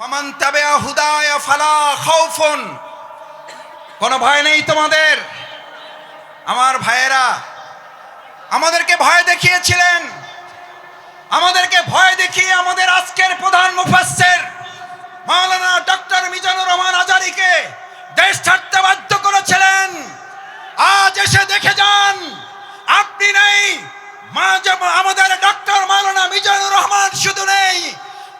ফামান তাবে হুদায় ফালা কোনো ভয় নেই তোমাদের? আমার ভাইয়েরা, আমাদেরকে ভয় দেখিয়েছিলেন। আমাদেরকে ভয় দেখিয়ে আমাদের আজকের প্রধান মুফাসসির মাওলানা ডক্টর মিজানুর রহমান আজারিকে দেশ ছাড়তে বাধ্য করেছিলেন। আজ এসে দেখে যান, আপনি নেই আমাদের ডক্টর মাওলানা মিজানুর রহমান শুধু নেই।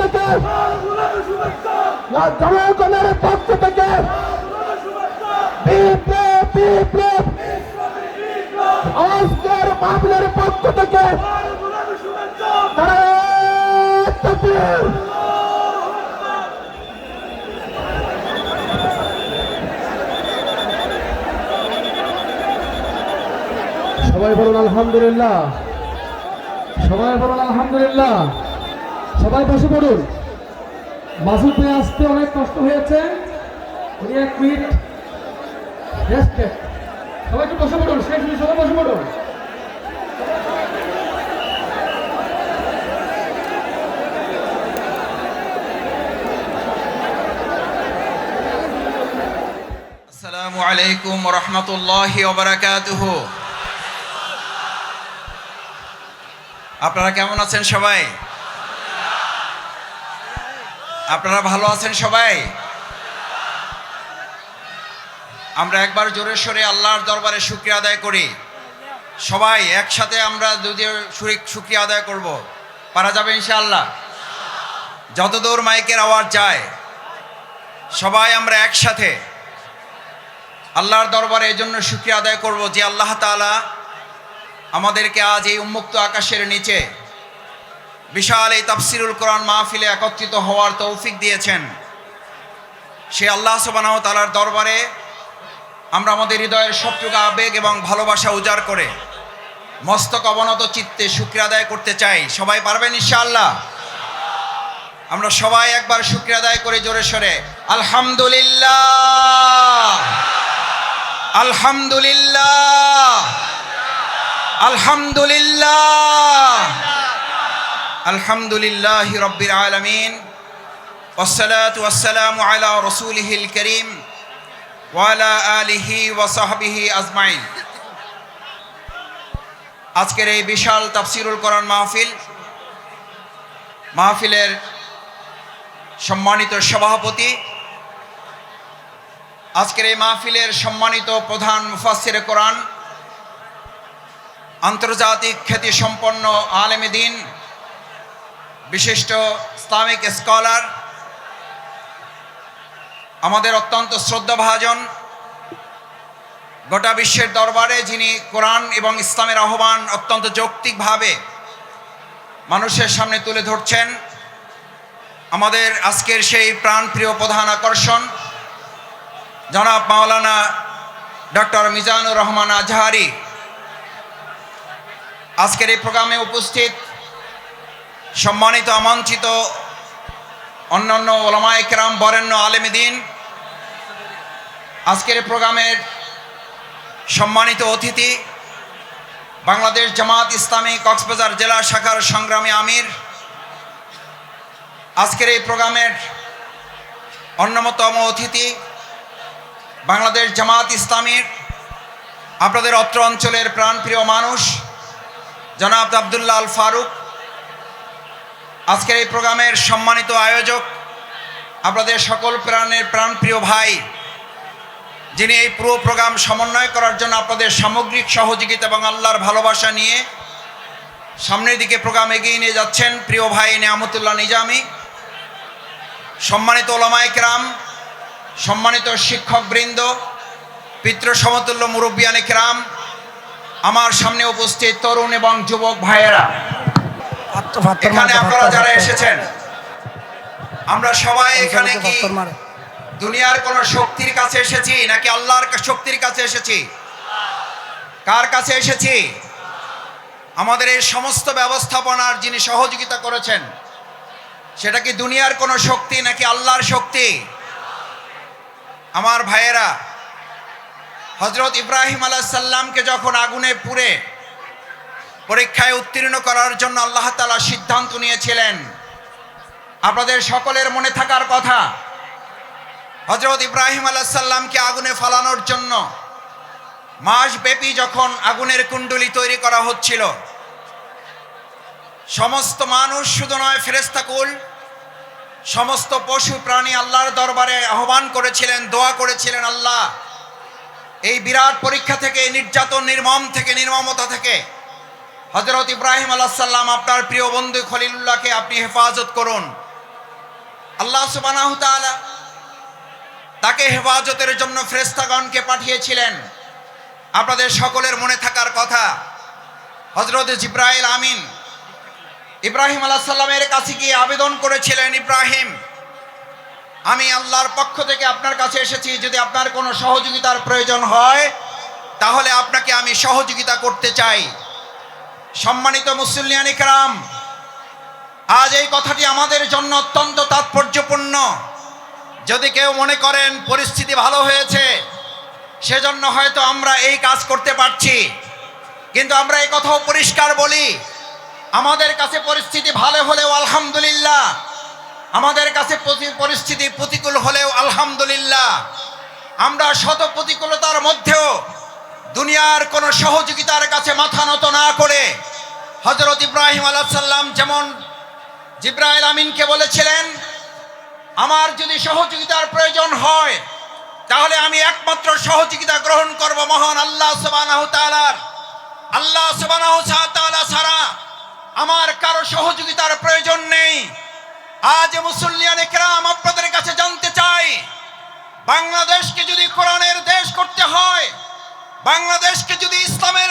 থেকে। জনগণের পক্ষ থেকে বিপ্লব মামলার পক্ষ থেকে সবাই বলুন আলহামদুলিল্লাহ। সবাই বলুন আলহামদুলিল্লাহ। সবাই বসে পড়ুন। মাসুদ ভাই আসতে অনেক কষ্ট হয়েছে। উনি এক মিনিট রেস্ট সবাই একটু বসে পড়ুন, শেষ হলে সবাই বসে পড়ুন। আসসালামু আলাইকুম রহমতুল্লাহ ওবরাকাতুহ আপনারা কেমন আছেন সবাই? আপনারা ভালো আছেন সবাই? আমরা একবার জোরে সরে আল্লাহর দরবারে শুক্রিয়া আদায় করি। সবাই একসাথে আমরা যদি শুক্রিয়া আদায় করব। পারা যাবে ইনশাআল্লাহ? যতদূর মাইকের আওয়াজ যায়, সবাই আমরা একসাথে আল্লাহর দরবারে এই জন্য শুক্রিয়া আদায় করব যে আল্লাহ তাআলা আমাদেরকে আজ এই উন্মুক্ত আকাশের নিচে বিশাল এই তাফসিরুল কোরআন মাহফিলে একত্রিত হওয়ার তৌফিক দিয়েছেন। সে আল্লাহ সুবানাহ তালার দরবারে আমরা আমাদের হৃদয়ের সবটুকু আবেগ এবং ভালোবাসা উজাড় করে মস্তক অবনত চিত্তে শুক্রিয়া আদায় করতে চাই। সবাই পারবেন ইনশাআল্লাহ? আমরা সবাই একবার শুক্রিয়া আদায় করে জোরে সরে। আলহামদুলিল্লাহ। আলহামদুলিল্লাহ। আলহামদুলিল্লাহ। আলহামদুলিল্লাহ রব্বির আলমিন ওসালাত ওয়াসালাম আলা রসুলহিল করিম ওয়ালা আলিহি ওয়াসাহবিহি আজমাইন। আজকের এই বিশাল তাফসিরুল কোরআন মাহফিল, মাহফিলের সম্মানিত সভাপতি, আজকের এই মাহফিলের সম্মানিত প্রধান মুফাসির কোরআন, আন্তর্জাতিক খ্যাতি সম্পন্ন আলেমে দিন বিশিষ্ট ইসলামিক স্কলার, আমাদের অত্যন্ত শ্রদ্ধাভাজন, গোটা বিশ্বের দরবারে যিনি কোরআন এবং ইসলামের আহ্বান অত্যন্ত যৌক্তিকভাবে মানুষের সামনে তুলে ধরছেন, আমাদের আজকের সেই প্রাণপ্রিয় প্রধান আকর্ষণ, জনাব মাওলানা ডক্টর মিজানুর রহমান আজহারি। আজকের এই প্রোগ্রামে উপস্থিত সম্মানিত আমন্ত্রিত অন্যান্য ওলামায় কেরাম, বরেণ্য আলেমদিন, আজকের প্রোগ্রামের সম্মানিত অতিথি, বাংলাদেশ জামাত ইসলামী কক্সবাজার জেলা শাখার সংগ্রামী আমির। আজকের এই প্রোগ্রামের অন্যতম অতিথি বাংলাদেশ জামাত ইসলামীর, আপনাদের অত্র অঞ্চলের প্রাণপ্রিয় মানুষ, জনাব আবদুল্লাহ আল ফারুক। আজকের এই প্রোগ্রামের সম্মানিত আয়োজক, আপনাদের সকল প্রাণের প্রাণপ্রিয় ভাই, যিনি এই পুরো প্রোগ্রাম সমন্বয় করার জন্য আপনাদের সামগ্রিক সহযোগিতা এবং আল্লাহর ভালোবাসা নিয়ে সামনের দিকে প্রোগ্রাম এগিয়ে নিয়ে যাচ্ছেন প্রিয় ভাই নিয়ামতুল্লাহ নিজামি, সম্মানিত ওলামায় কেরাম সম্মানিত শিক্ষকবৃন্দ, পিতৃ সমতুল্য মুরব্বিয়ানে কেরাম আমার সামনে উপস্থিত তরুণ এবং যুবক ভাইয়েরা। এখানে আপনারা যারা এসেছেন আমরা সবাই এখানে কি দুনিয়ার কোন শক্তির কাছে এসেছি নাকি আল্লাহর শক্তির কাছে এসেছি? কার কাছে এসেছি? আমাদের এই সমস্ত ব্যবস্থাপনার যিনি সহযোগিতা করেছেন সেটা কি দুনিয়ার কোনো শক্তি নাকি আল্লাহর শক্তি? আমার ভাইয়েরা হজরত ইব্রাহিম আলাহিসাল্লামকে যখন আগুনে পুড়ে পরীক্ষায় উত্তীর্ণ করার জন্য আল্লাহ তালা সিদ্ধান্ত নিয়েছিলেন। আপনাদের সকলের মনে থাকার কথা হজরত ইব্রাহিম আলাহিসাল্লামকে আগুনে ফালানোর জন্য মাসব্যাপী যখন আগুনের কুণ্ডলি তৈরি করা হচ্ছিল, সমস্ত মানুষ শুধু নয় ফেরেস্তাকুল সমস্ত পশু প্রাণী আল্লাহর দরবারে আহ্বান করেছিলেন, দোয়া করেছিলেন, আল্লাহ, এই বিরাট পরীক্ষা থেকে, নির্যাতন নির্মম থেকে, নির্মমতা থেকে হজরত ইব্রাহিম আলাহ সাল্লাম আপনার প্রিয় বন্ধু খলিলুল্লাহকে আপনি হেফাজত করুন। আল্লাহ তাআলা তাকে হেফাজতের জন্য ফ্রেস্তাগণকে পাঠিয়েছিলেন। আপনাদের সকলের মনে থাকার কথা হজরত জিব্রাইল আমিন ইব্রাহিম আলাহ সাল্লামের কাছে গিয়ে আবেদন করেছিলেন, ইব্রাহিম, আমি আল্লাহর পক্ষ থেকে আপনার কাছে এসেছি, যদি আপনার কোনো সহযোগিতার প্রয়োজন হয়, তাহলে আপনাকে আমি সহযোগিতা করতে চাই। সম্মানিত মুসল্লিয়ান ইকরাম আজ এই কথাটি আমাদের জন্য অত্যন্ত তাৎপর্যপূর্ণ। যদি কেউ মনে করেন পরিস্থিতি ভালো হয়েছে, সেজন্য হয়তো আমরা এই কাজ করতে পারছি। কিন্তু আমরা এই কথাও পরিষ্কার বলি, আমাদের কাছে পরিস্থিতি ভালো হলেও আলহামদুলিল্লাহ, আমাদের কাছে পরিস্থিতি প্রতিকূল হলেও আলহামদুলিল্লাহ। আমরা শত প্রতিকূলতার মধ্যেও দুনিয়ার কোনো সহযোগিতার কাছে মাথা নত না করে হজরত ইব্রাহিম আলাহাল্লাম যেমন জিব্রাইল আমিনকে বলেছিলেন, আমার যদি সহযোগিতার প্রয়োজন হয়, তাহলে আমি একমাত্র সহযোগিতা গ্রহণ করব মহান আল্লাহ সুবহানাহু তাআলার। আল্লাহ সুবহানাহু তাআলা ছাড়া আমার কারও সহযোগিতার প্রয়োজন নেই। আজ মুসল্লিয়ান একরাম আপনাদের কাছে জানতে চাই বাংলাদেশকে যদি কোরআনের দেশ করতে হয় বাংলাদেশকে যদি ইসলামের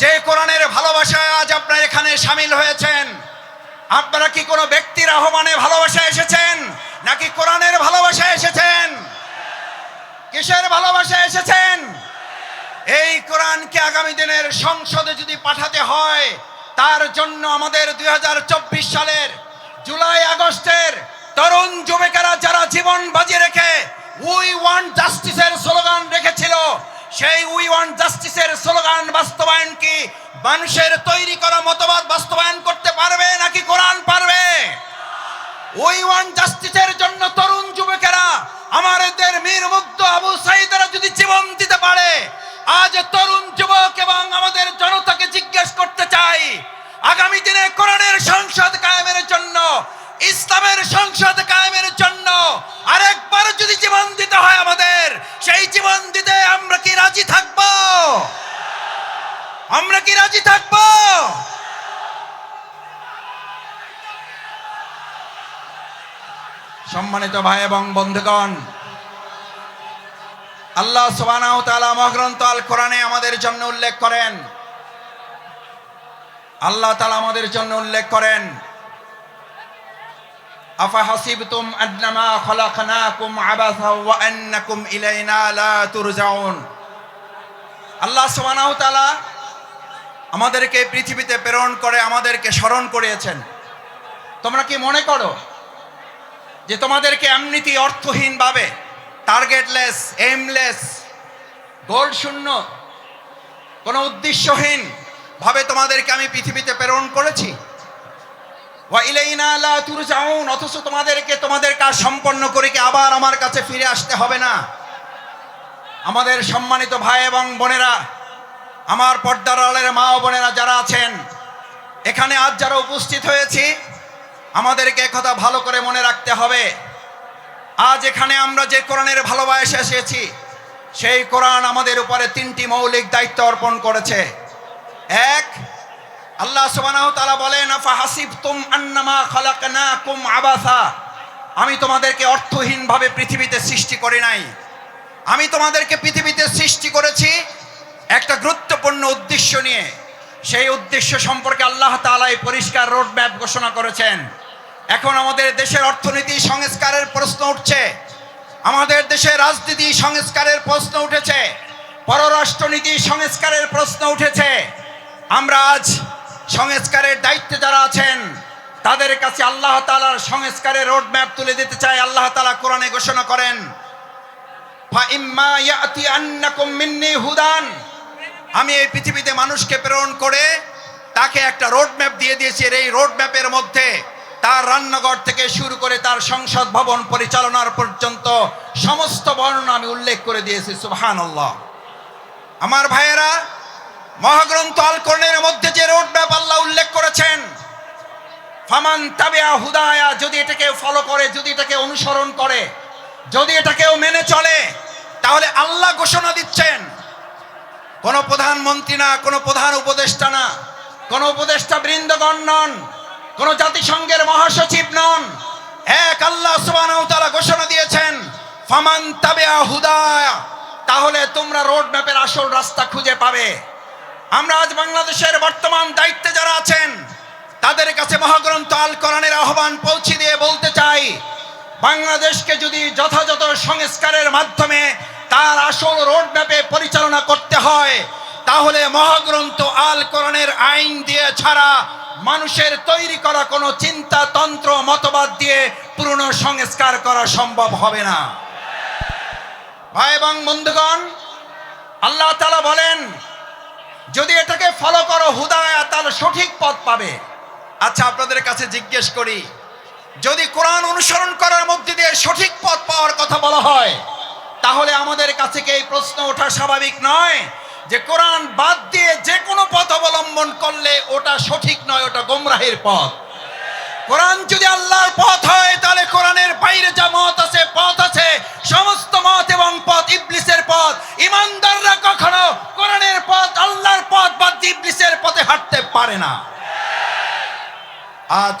যে কোরআনের ভালোবাসায় আজ আপনারা এখানে সামিল হয়েছেন, আপনারা কি কোনো ব্যক্তির আহ্বানে ভালোবাসা এসেছেন, নাকি কোরআনের ভালোবাসা এসেছেন? কিসের ভালোবাসা এসেছেন? এই কোরআনকে আগামী দিনের সংসদে যদি পাঠাতে হয়, তার জন্য আমাদের দুই হাজার চব্বিশ সালের জুলাই আগস্টের তরুণ যুবিকারা যারা জীবন বাজি রেখে উই ওয়ান জাস্টিসের স্লোগান রেখেছিল সেই উই ওয়ান জাস্টিসের স্লোগান বাস্তবায়ন কি? মানুষের তৈরি করা মতবাদ বাস্তবায়ন করতে পারবে নাকি কোরআন পারবে? উই ওয়ান জাস্টিসের জন্য তরুণ যুবকেরা আমাদের মীর মুগ্ধ আবু সাইদরা যদি জীবন দিতে পারে, আজ তরুণ যুবক এবং আমাদের জনতাকে জিজ্ঞেস করতে চাই, আগামী দিনে কোরআনের সংসদ কায়েমের জন্য, ইসলামের সংসদ কায়েমের জন্য আরেকবার যদি জীবন দিতে হয় আমাদের, সেই জীবন দিতে রাজি থাকব? আমরা কি রাজি থাকব? সম্মানিত ভাই এবং বন্ধুগণ, আল্লাহ সুবহানাহু আল কোরআনে আমাদের জন্য উল্লেখ করেন। আল্লাহ তাআলা আমাদের জন্য উল্লেখ করেন, আফা হাসিবতুম আন্নামা খলাকনাকুম আবাসা আল্লাহ সুবহানাহু ওয়া তাআলা আমাদেরকে পৃথিবীতে প্রেরণ করে, আমাদেরকে স্মরণ করিয়েছেন। তোমরা কি মনে করো যে তোমাদেরকে এমনিতেই অর্থহীনভাবে টার্গেটলেস এমলেস গোল শূন্য কোনো উদ্দেশ্যহীন ভাবে তোমাদেরকে আমি পৃথিবীতে প্রেরণ করেছি? অথচ তোমাদেরকে তোমাদের কাজ সম্পন্ন করে কি আবার আমার কাছে ফিরে আসতে হবে না। আমাদের সম্মানিত ভাই এবং বোনেরা, আমার পর্দার আড়ালের মা ও বোনেরা যারা আছেন, এখানে আজ যারা উপস্থিত হয়েছি, আমাদেরকে কথা ভালো করে মনে রাখতে হবে। আজ এখানে আমরা যে কোরআনের ভালোবাসা এসেছি, সেই কোরআন আমাদের উপরে তিনটি মৌলিক দায়িত্ব অর্পণ করেছে। এক, আল্লাহ সুবহানাহু তাআলা বলেন আফা হাসিবতুম আন্নামা খালাকনাকুম আবাসা। আমি তোমাদেরকে অর্থহীনভাবে পৃথিবীতে সৃষ্টি করি নাই। আমি তোমাদেরকে পৃথিবীতে সৃষ্টি করেছি একটা গুরুত্বপূর্ণ উদ্দেশ্য নিয়ে। সেই উদ্দেশ্য সম্পর্কে আল্লাহ তালাই পরিষ্কার রোডম্যাপ ঘোষণা করেছেন। এখন আমাদের দেশের অর্থনীতি সংস্কারের প্রশ্ন উঠছে। আমাদের দেশের রাজনীতি সংস্কারের প্রশ্ন উঠেছে। পররাষ্ট্রনীতি সংস্কারের প্রশ্ন উঠেছে। আমরা আজ সংস্কারের দায়িত্বে যারা আছেন, তাদের কাছে আল্লাহ তালার সংস্কারের রোডম্যাপ তুলে দিতে চাই। আল্লাহ তালা কোরআনে ঘোষণা করেন হুদান। আমি এই পৃথিবীতে মানুষকে প্রেরণ করে তাকে একটা রোড ম্যাপ দিয়ে দিয়েছি এই রোড ম্যাপের মধ্যে তার রান্নাঘর থেকে শুরু করে তার সংসদ ভবন পরিচালনার পর্যন্ত সমস্ত বর্ণনা আমি উল্লেখ করে দিয়েছি সুবহান আমার ভাইয়েরা, মহাগ্রন্থ আল কোরআনের মধ্যে যে রোড ম্যাপ আল্লাহ উল্লেখ করেছেন, ফামান তাবিয়া হুদায়া, যদি এটাকে ফলো করে, যদি এটাকে অনুসরণ করে যদি এটা কেউ মেনে চলে, তাহলে আল্লাহ ঘোষণা দিচ্ছেন। কোন প্রধানমন্ত্রী না, কোন প্রধান উপদেষ্টা না, কোন উপদেষ্টা বৃন্দগণ নন, কোন জাতিসংঘের মহাসচিব নন। এক আল্লাহ ওয়া ঘোষণা দিয়েছেন, ফামান তাবিয়া হুদায়া তাহলে তোমরা রোড ম্যাপের আসল রাস্তা খুঁজে পাবে। আমরা আজ বাংলাদেশের বর্তমান দায়িত্বে যারা আছেন, তাদের কাছে মহাগ্রন্থ আল কোরআনের আহ্বান পৌঁছে দিয়ে বলতে চাই বাংলাদেশকে যদি যথাযথ সংস্কারের মাধ্যমে তার আসল রোড ম্যাপে পরিচালনা করতে হয়, তাহলে মহাগ্রন্থ আল কোরআনের আইন দিয়ে ছাড়া মানুষের তৈরি করা কোনো চিন্তা, তন্ত্র, মতবাদ দিয়ে পুরনো সংস্কার করা সম্ভব হবে না। ভাই এবং বন্ধুগণ, আল্লাহ তালা বলেন, যদি এটাকে ফলো করো, হুদায়া তাহলে সঠিক পথ পাবে। আচ্ছা আপনাদের কাছে জিজ্ঞেস করি যদি কোরআন অনুসরণ করার মধ্যে দিয়ে সঠিক পথ পাওয়ার কথা বলা হয়, তাহলে আমাদের কাছে কি এই প্রশ্ন ওঠা স্বাভাবিক নয়? যে কোরআন বাদ দিয়ে যে কোনো পথ অবলম্বন করলে ওটা সঠিক নয়, ওটা গোমরাহের পথ। কোরআন যদি আল্লাহর পথ হয়, তাহলে কোরআনের বাইরে যা মত আছে, পথ আছে, সমস্ত মত এবং পথ ইবলিসের পথ। ইমানদাররা কখনো কোরআনের পথ, আল্লাহর পথ দিয়ে ইবলিসের পথে হাঁটতে পারে না। আজ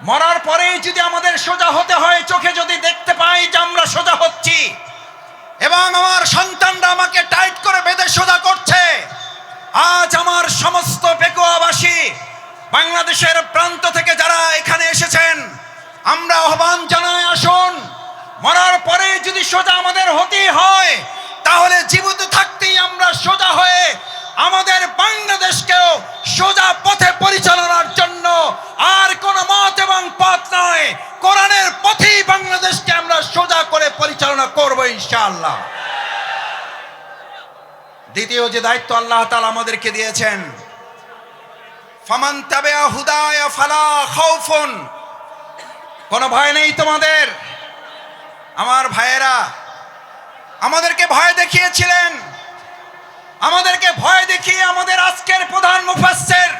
মরার পরেই যদি আমাদের সোজা হতে হয়, চোখে যদি দেখতে পাই যে আমরা সোজা হচ্ছি, এবং আমার সন্তানরা আমাকে টাইট করে বেঁধে সোজা করছে, আজ আমার সমস্ত পেকুয়াবাসী বাংলাদেশের প্রান্ত থেকে যারা এখানে এসেছেন, আমরা আহ্বান জানাই, আসুন। মরার পরে যদি সোজা আমাদের হতেই হয়, তাহলে জীবিত থাকতেই আমরা সোজা হয়ে আমাদের বাংলাদেশকেও সোজা পথে পরিচালনার জন্য আর কোন মত এবং পথ নয় কোরআনের পথেই বাংলাদেশকে আমরা সোজা করে পরিচালনা করব ইনশাআল্লাহ দ্বিতীয় যে দায়িত্ব আল্লাহ তাআলা আমাদেরকে দিয়েছেন, ফামান তাবিআ হুদায়া ফালা কোনো ভয় নেই তোমাদের? আমার ভাইয়েরা, আমাদেরকে ভয় দেখিয়েছিলেন। আমাদেরকে ভয় দেখিয়ে আমাদের আজকের প্রধান মুফাসসির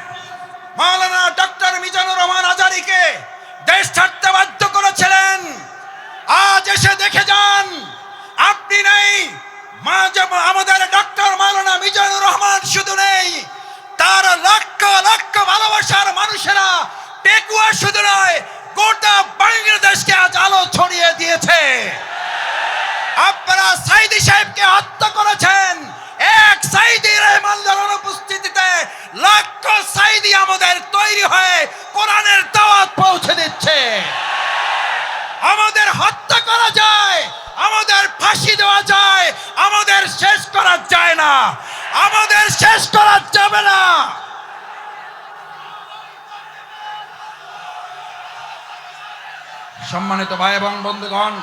মাওলানা ডক্টর মিজানুর রহমান আজারিকে দেশ ছাড়তে বাধ্য করেছিলেন। আজ এসে দেখে যান আপনি নেই। আমাদের ডক্টর মাওলানা মিজানুর রহমান শুধু নেই, তার লক্ষ লক্ষ ভালোবাসার মানুষেরা টেকুয়া শুধু নয়, গোটা বাংলাদেশকে আজ আলো ছড়িয়ে দিয়েছে। আপনারা সাইদি সাহেবকে হত্যা করেছেন। এক সাইদি রহমানের অনুপস্থিতিতে লক্ষ সাইদি আমাদের তৈরি হয়ে কোরআনের দাওয়াত পৌঁছে দিচ্ছে। আমাদের হত্যা করা যায়। আমাদের ফাঁসি দেওয়া যায়, আমাদের শেষ করা যায় না, আমাদের শেষ করা যাবে না। সম্মানিত ভাই এবং বন্ধুগণ,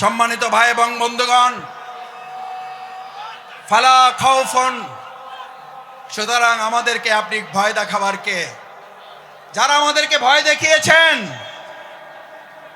সম্মানিত ভাই এবং বন্ধুগণ, ফালা খাউফন, সুতরাং আমাদেরকে আপনি ভয় দেখাবার কে? যারা আমাদেরকে ভয় দেখিয়েছেন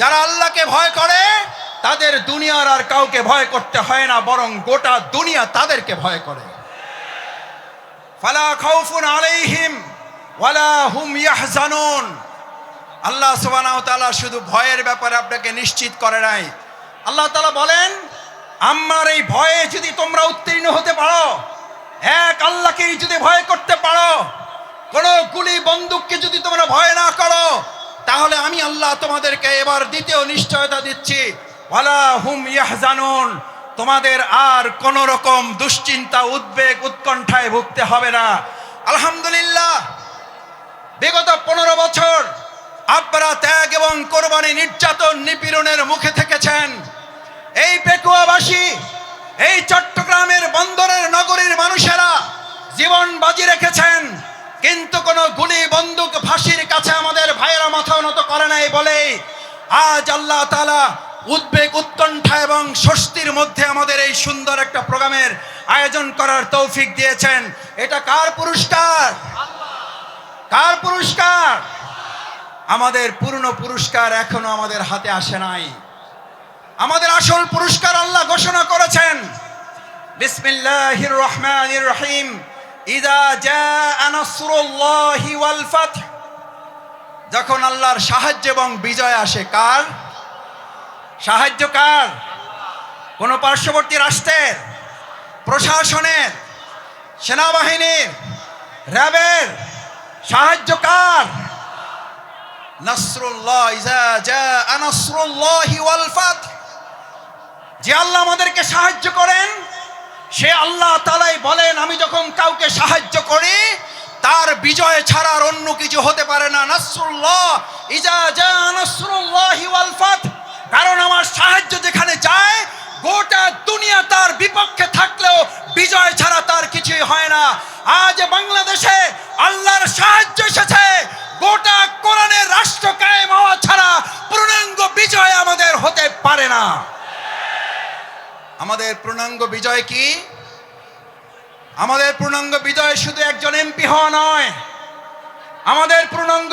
যারা আল্লাহকে ভয় করে, তাদের দুনিয়ার আর কাউকে ভয় করতে হয় না, বরং গোটা দুনিয়া তাদেরকে ভয় করে। ফালা আলাইহিম, ওয়ালা হুম আল্লাহ শুধু ভয়ের ব্যাপারে আপনাকে নিশ্চিত করে নাই। আল্লাহ তাআলা বলেন, আমার এই ভয়ে যদি তোমরা উত্তীর্ণ হতে পারো, এক আল্লাহকেই যদি ভয় করতে পারো, কোন গুলি বন্দুককে যদি তোমরা ভয় না করো তাহলে আমি আল্লাহ তোমাদেরকে এবার দ্বিতীয় নিশ্চয়তা দিচ্ছি। তোমাদের আর কোন রকম দুশ্চিন্তা, উদ্বেগ, উৎকণ্ঠায় ভুগতে হবে না। আলহামদুলিল্লাহ, বিগত পনেরো বছর আপনারা ত্যাগ এবং কোরবানি নির্যাতন নিপীড়নের মুখে থেকেছেন। এই পেকুয়াবাসী, এই চট্টগ্রামের বন্দরের নগরীর মানুষেরা জীবন বাজি রেখেছেন, কিন্তু কোনো গুলি বন্দুক ফাঁসির কাছে আমাদের ভাইয়েরা মাথা নত করে নাই বলে আজ আল্লাহ তালা উদ্বেগ উৎকণ্ঠা এবং স্বস্তির মধ্যে আমাদের এই সুন্দর একটা প্রোগ্রামের আয়োজন করার তৌফিক দিয়েছেন। এটা কার পুরস্কার? কার পুরস্কার? আমাদের পূর্ণ পুরস্কার এখনও আমাদের হাতে আসে নাই। আমাদের আসল পুরস্কার আল্লাহ ঘোষণা করেছেন। বিসমিল্লাহির রহমানির রহিম। ইদা জাআ নাসরুল্লাহি ওয়াল ফাth যখন আল্লাহর সাহায্য এবং বিজয় আসে, কার? সাহায্য কার? কোন পার্শ্ববর্তী রাষ্ট্রের? প্রশাসনের? সেনাবাহিনীর? র্যাবের? সাহায্য কার? যে আল্লাহ আমাদেরকে সাহায্য করেন, সে আল্লাহ তালাই বলেন, আমি যখন কাউকে সাহায্য করি তার বিজয় ছাড়া আর অন্য কিছু হতে পারে না। নাসরুল্লাহ, ইজা জা নাসরুল্লাহি ওয়াল ফাত। কারণ আমার সাহায্য যেখানে যায়, গোটা দুনিয়া তার বিপক্ষে থাকলেও বিজয় ছাড়া তার কিছুই হয় না। আজ বাংলাদেশে আল্লাহর সাহায্য এসেছে, গোটা কোরআনের রাষ্ট্র কায়েম হওয়া ছাড়া পূর্ণাঙ্গ বিজয় আমাদের হতে পারে না। আমাদের পূর্ণাঙ্গ বিজয় কি? আমাদের পূর্ণাঙ্গ বিজয় শুধু একজন এমপি হওয়া নয়। আমাদের পূর্ণাঙ্গ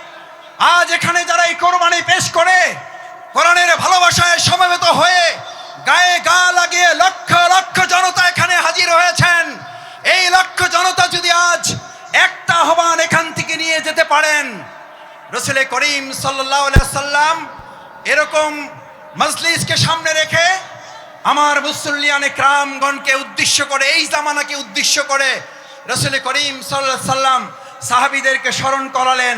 আজ এখানে যারা এই কোরবানি পেশ করে, কোরআনের ভালোবাসায় সমবেত হয়ে গায়ে গা লাগিয়ে লক্ষ লক্ষ জনতা এখানে হাজির হয়েছেন। এই লক্ষ জনতা যদি আজ একটা আহ্বান এখান থেকে নিয়ে যেতে পারেন, রসুলে করিম সাল্লাম এরকম মজলিসকে সামনে রেখে আমার মুসল্লিয়ানে ক্রামগণকে উদ্দেশ্য করে, এই জামানাকে উদ্দেশ্য করে রসুল করিম সাল্লাহ সাল্লাম সাহাবিদেরকে স্মরণ করালেন।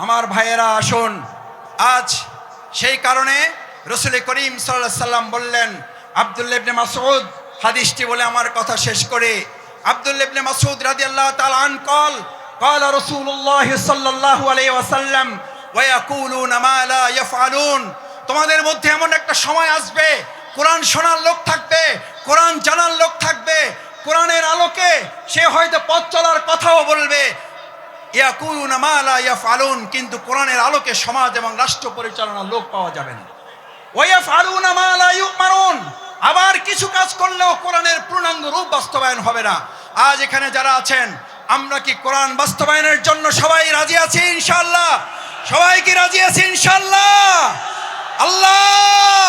আমার ভাইয়েরা, আসুন। আজ সেই কারণে রসুল করিম সাল্লা সাল্লাম বললেন আবদুল্লেবনে মাসুদ হাদিসটি বলে আমার কথা শেষ করে। আবদুল্লেবনে মাসুদ রাজি আল্লাহ তাল আন কল কল রসুল্লাহ সাল্লাহ আলাই ওয়াসাল্লাম তোমাদের মধ্যে এমন একটা সময় আসবে, কোরআন শোনার লোক থাকবে, কোরআন জানার লোক থাকবে, কোরআনের আলোকে সে হয়তো পথ চলার কথাও বলবে ইয়াকুলুনা মা লা ইয়াফআলুন, কিন্তু কোরআনের আলোকে সমাজ এবং রাষ্ট্র পরিচালনার লোক পাওয়া যাবে না। ওয়াইয়াফআলুনা মা লা ইউমারুন, আবার কিছু কাজ করলেও কোরআনের পূর্ণাঙ্গ রূপ বাস্তবায়ন হবে না। আজ এখানে যারা আছেন, আমরা কি কোরআন বাস্তবায়নের জন্য সবাই রাজি আছি ইনশাআল্লাহ? সবাই কি রাজি আছি ইনশাআল্লাহ? আল্লাহ!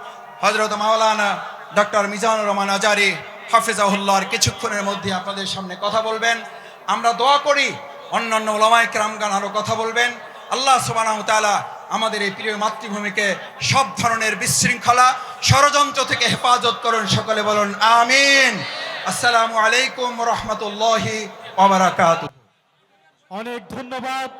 হজরত মাওলানা ডক্টর মিজানুর রহমান আজারি হাফিজাহুল্লাহর কিছুক্ষণের মধ্যে আপনাদের সামনে কথা বলবেন। আমরা দোয়া করি, অন্যান্য ওলামায় কেরামগান আরও কথা বলবেন। আল্লাহ সুবহানাহু তাআলা আমাদের এই প্রিয় মাতৃভূমিকে সব ধরনের বিশৃঙ্খলা, ষড়যন্ত্র থেকে হেফাজত করুন, সকলে বলুন আমিন। আসসালামু আলাইকুম রহমতুল্লাহি অনেক ধন্যবাদ।